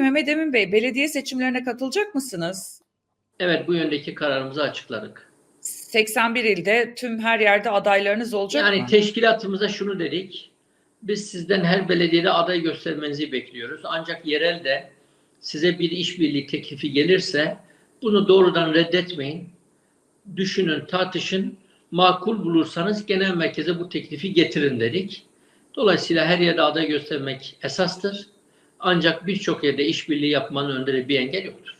Peki Mehmet Emin Bey, belediye seçimlerine katılacak mısınız? Evet bu yöndeki kararımızı açıkladık. 81 ilde tüm her yerde adaylarınız olacak Yani mı? teşkilatımıza şunu dedik. Biz sizden her belediyede aday göstermenizi bekliyoruz. Ancak yerelde size bir işbirliği teklifi gelirse bunu doğrudan reddetmeyin. Düşünün, tartışın. Makul bulursanız genel merkeze bu teklifi getirin dedik. Dolayısıyla her yerde aday göstermek esastır. Ancak birçok yerde işbirliği yapmanın önünde de bir engel yoktur.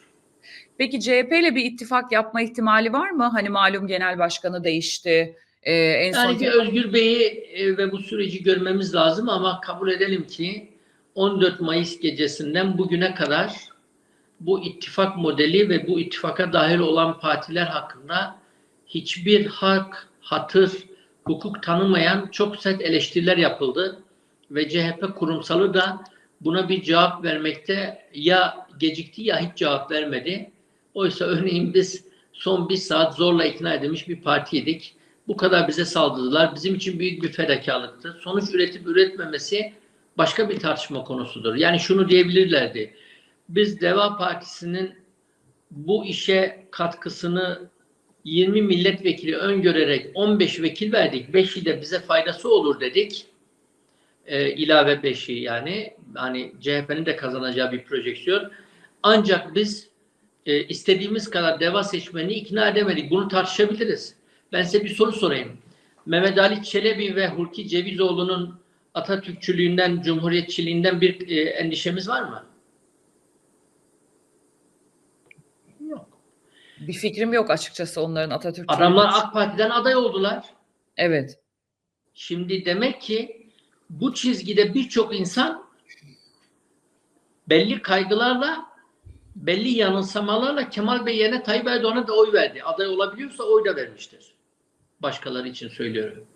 Peki CHP ile bir ittifak yapma ihtimali var mı? Hani malum genel başkanı değişti. Ee, en son Yani bir Özgür Bey'i e, ve bu süreci görmemiz lazım ama kabul edelim ki 14 Mayıs gecesinden bugüne kadar bu ittifak modeli ve bu ittifaka dahil olan partiler hakkında hiçbir hak, hatır, hukuk tanımayan çok sert eleştiriler yapıldı ve CHP kurumsalı da buna bir cevap vermekte ya gecikti ya hiç cevap vermedi. Oysa örneğin biz son bir saat zorla ikna edilmiş bir partiydik. Bu kadar bize saldırdılar. Bizim için büyük bir fedakarlıktı. Sonuç üretip üretmemesi başka bir tartışma konusudur. Yani şunu diyebilirlerdi. Biz Deva Partisi'nin bu işe katkısını 20 milletvekili öngörerek 15 vekil verdik. 5'i de bize faydası olur dedik. Ee, ilave 5'i yani hani CHP'nin de kazanacağı bir projeksiyon. Ancak biz e, istediğimiz kadar deva seçmeni ikna edemedik. Bunu tartışabiliriz. Ben size bir soru sorayım. Mehmet Ali Çelebi ve Hulki Cevizoğlu'nun Atatürkçülüğünden, Cumhuriyetçiliğinden bir e, endişemiz var mı? Yok. bir fikrim yok açıkçası onların Atatürkçü. Adamlar AK Parti'den aday oldular. Evet. Şimdi demek ki bu çizgide birçok insan belli kaygılarla, belli yanılsamalarla Kemal Bey yerine Tayyip Erdoğan'a da oy verdi. Aday olabiliyorsa oy da vermiştir. Başkaları için söylüyorum.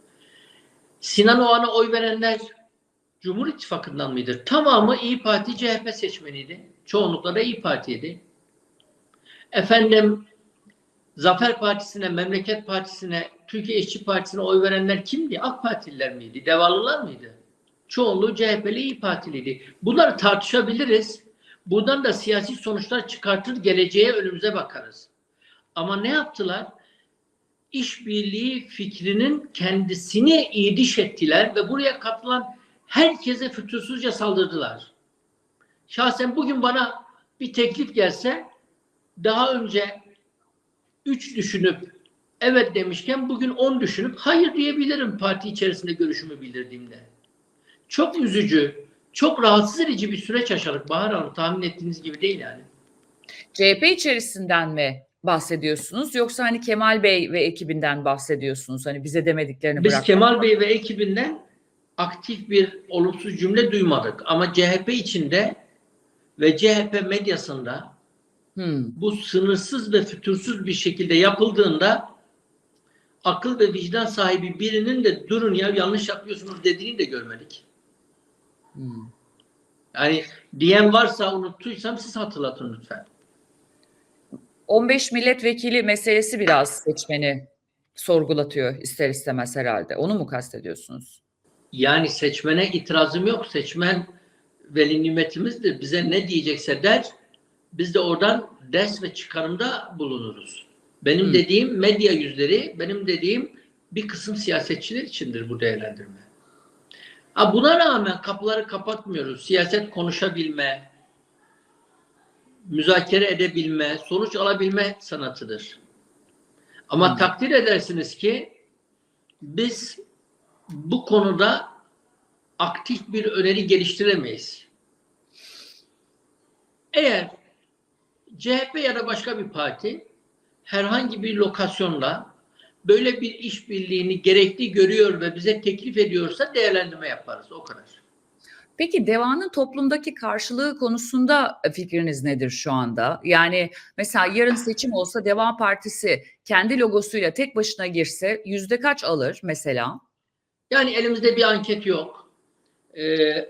Sinan Oğan'a oy verenler Cumhur İttifakı'ndan mıydı? Tamamı İyi Parti CHP seçmeniydi. Çoğunlukla da İyi Parti'ydi. Efendim Zafer Partisi'ne, Memleket Partisi'ne, Türkiye İşçi Partisi'ne oy verenler kimdi? AK Partililer miydi? Devalılar mıydı? Çoğunluğu CHP'li İyi Partiliydi. Bunları tartışabiliriz. Buradan da siyasi sonuçlar çıkartır, geleceğe önümüze bakarız. Ama ne yaptılar? İşbirliği fikrinin kendisini iyiliş ettiler ve buraya katılan herkese fütursuzca saldırdılar. Şahsen bugün bana bir teklif gelse daha önce 3 düşünüp evet demişken bugün 10 düşünüp hayır diyebilirim parti içerisinde görüşümü bildirdiğimde. Çok üzücü, çok rahatsız edici bir süreç yaşadık Bahar Hanım. Tahmin ettiğiniz gibi değil yani. CHP içerisinden mi bahsediyorsunuz yoksa hani Kemal Bey ve ekibinden bahsediyorsunuz? Hani bize demediklerini Biz bırakmak. Kemal Bey ve ekibinden aktif bir olumsuz cümle duymadık. Ama CHP içinde ve CHP medyasında Hmm. bu sınırsız ve fütursuz bir şekilde yapıldığında akıl ve vicdan sahibi birinin de durun ya yanlış yapıyorsunuz dediğini de görmedik. Hmm. Yani diyen varsa unuttuysam siz hatırlatın lütfen. 15 milletvekili meselesi biraz seçmeni sorgulatıyor ister istemez herhalde. Onu mu kastediyorsunuz? Yani seçmene itirazım yok. Seçmen veli nimetimizdir. Bize ne diyecekse der. Biz de oradan ders ve çıkarımda bulunuruz. Benim Hı. dediğim medya yüzleri, benim dediğim bir kısım siyasetçiler içindir bu değerlendirme. Ha buna rağmen kapıları kapatmıyoruz. Siyaset konuşabilme, müzakere edebilme, sonuç alabilme sanatıdır. Ama Hı. takdir edersiniz ki biz bu konuda aktif bir öneri geliştiremeyiz. Eğer CHP ya da başka bir parti herhangi bir lokasyonla böyle bir işbirliğini gerekli görüyor ve bize teklif ediyorsa değerlendirme yaparız. O kadar. Peki devanın toplumdaki karşılığı konusunda fikriniz nedir şu anda? Yani mesela yarın seçim olsa Deva Partisi kendi logosuyla tek başına girse yüzde kaç alır mesela? Yani elimizde bir anket yok. Ee,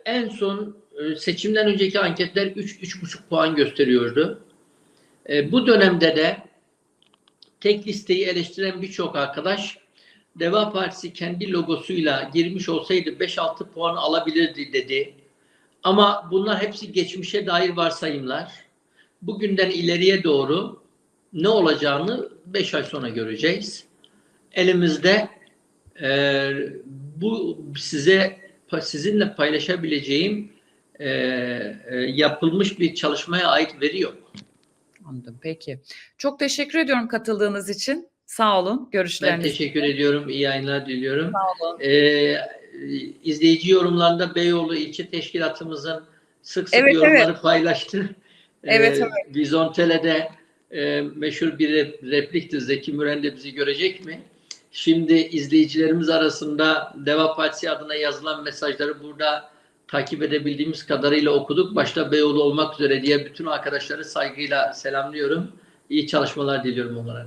en son e, seçimden önceki anketler 3-3,5 puan gösteriyordu. Ee, bu dönemde de tek listeyi eleştiren birçok arkadaş Deva Partisi kendi logosuyla girmiş olsaydı 5-6 puan alabilirdi dedi. Ama bunlar hepsi geçmişe dair varsayımlar. Bugünden ileriye doğru ne olacağını 5 ay sonra göreceğiz. Elimizde e, bu size sizinle paylaşabileceğim e, e, yapılmış bir çalışmaya ait veri yok. Anladım. Peki. Çok teşekkür ediyorum katıldığınız için. Sağ olun. Ben Görüşleriniz. teşekkür ediyorum. İyi yayınlar diliyorum. Sağ olun. Ee, izleyici yorumlarında Beyoğlu ilçe teşkilatımızın sık sık Evet, yorumları paylaştı. Evet, Ee, Vizontele'de e, meşhur bir rep- replikti. Zeki Müren de bizi görecek mi? Şimdi izleyicilerimiz arasında Deva Partisi adına yazılan mesajları burada takip edebildiğimiz kadarıyla okuduk. Başta Beyoğlu olmak üzere diye bütün arkadaşları saygıyla selamlıyorum. İyi çalışmalar diliyorum onlara.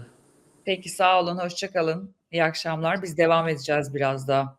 Peki sağ olun. Hoşça kalın. İyi akşamlar. Biz devam edeceğiz biraz daha.